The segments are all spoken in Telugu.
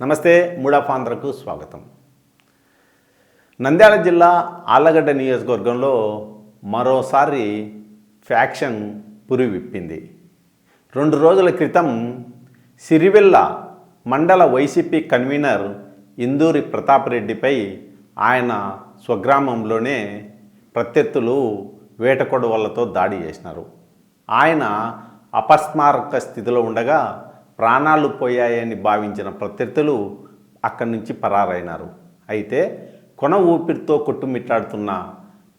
నమస్తే మూడాఫాంధ్రకు స్వాగతం. నంద్యాల జిల్లా ఆళ్ళగడ్డ నియోజకవర్గంలో మరోసారి ఫ్యాక్షన్ పురి విప్పింది రెండు రోజుల క్రితం సిరివెల్ల మండల వైసీపీ కన్వీనర్ ఇందూరి ప్రతాప్ రెడ్డిపై ఆయన స్వగ్రామంలోనే ప్రత్యర్థులు వేటకొడవలతో దాడి చేసినారు. ఆయన అపస్మారక స్థితిలో ఉండగా ప్రాణాలు పోయాయని భావించిన ప్రత్యర్థులు అక్కడి నుంచి పరారైనారు. అయితే కొన ఊపిరితో కొట్టుమిట్టాడుతున్న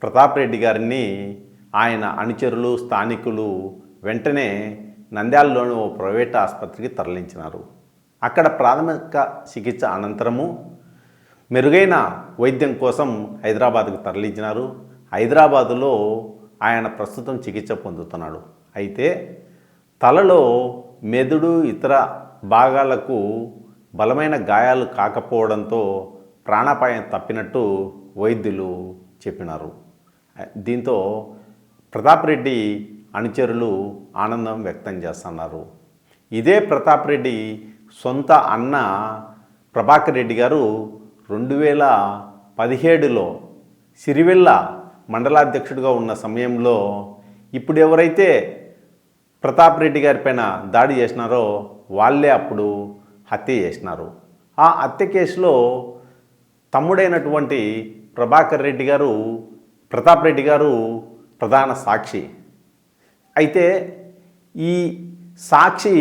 ప్రతాప్ రెడ్డి గారిని ఆయన అనుచరులు స్థానికులు వెంటనే నంద్యాలలోని ఓ ప్రైవేట్ ఆసుపత్రికి తరలించినారు. అక్కడ ప్రాథమిక చికిత్స అనంతరము మెరుగైన వైద్యం కోసం హైదరాబాద్కు తరలించినారు. హైదరాబాదులో ఆయన ప్రస్తుతం చికిత్స పొందుతున్నాడు. అయితే తలలో మెదడు ఇతర భాగాలకు బలమైన గాయాలు కాకపోవడంతో ప్రాణాపాయం తప్పినట్టు వైద్యులు చెప్పినారు. దీంతో ప్రతాప్ రెడ్డి అనుచరులు ఆనందం వ్యక్తం చేస్తున్నారు. ఇదే ప్రతాప్ రెడ్డి సొంత అన్న ప్రభాకర్ రెడ్డి గారు రెండు వేల పదిహేడులో సిరివెల్ల మండలాధ్యక్షుడిగా ఉన్న సమయంలో ఇప్పుడు ఎవరైతే ప్రతాప్ రెడ్డి గారి పైన దాడి చేసినారో వాళ్ళే అప్పుడు హత్య చేసినారు. ఆ హత్య కేసులో తమ్ముడైనటువంటి ప్రభాకర్ రెడ్డి గారు ప్రతాప్ రెడ్డి గారు ప్రధాన సాక్షి. అయితే ఈ సాక్షి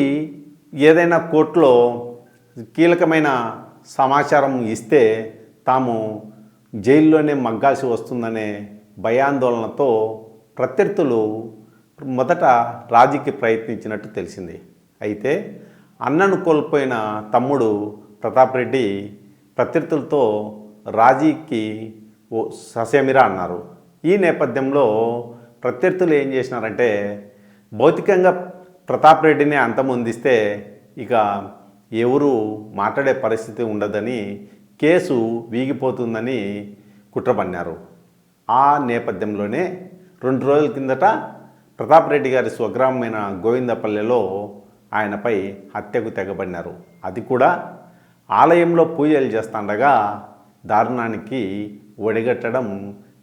ఏదైనా కోర్టులో కీలకమైన సమాచారం ఇస్తే తాము జైల్లోనే మగ్గాల్సి వస్తుందనే భయాందోళనతో ప్రత్యర్థులు మొదట రాజీకి ప్రయత్నించినట్టు తెలిసింది. అయితే అన్నను కోల్పోయిన తమ్ముడు ప్రతాప్ రెడ్డి ప్రత్యర్థులతో రాజీకి ఓ ససేమిరా అన్నారు. ఈ నేపథ్యంలో ప్రత్యర్థులు ఏం చేసినారంటే భౌతికంగా ప్రతాప్ రెడ్డిని అంతమొందిస్తే ఇక ఎవరు మాట్లాడే పరిస్థితి ఉండదని కేసు వీగిపోతుందని కుట్రపన్నారు. ఆ నేపథ్యంలోనే రెండు రోజుల కిందట ప్రతాప్ రెడ్డి గారి స్వగ్రామమైన గోవిందపల్లెలో ఆయనపై హత్యకు తెగబడినారు. అది కూడా ఆలయంలో పూజలు చేస్తుండగా దారుణానికి ఒడిగట్టడం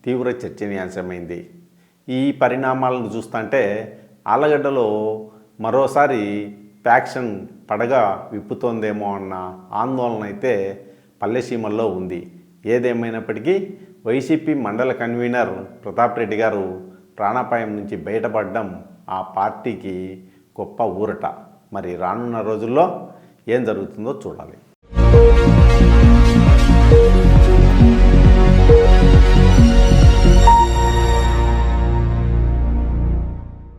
తీవ్ర చర్చనీయాంశమైంది. ఈ పరిణామాలను చూస్తుంటే ఆలగడ్డలో మరోసారి ఫ్యాక్షన్ పడగా విప్పుతోందేమో అన్న ఆందోళన అయితే పల్లెసీమల్లో ఉంది. ఏదేమైనప్పటికీ వైసీపీ మండల కన్వీనర్ ప్రతాప్ రెడ్డి గారు ప్రాణాపాయం నుంచి బయటపడడం ఆ పార్టీకి గొప్ప ఊరట. మరి రానున్న రోజుల్లో ఏం జరుగుతుందో చూడాలి.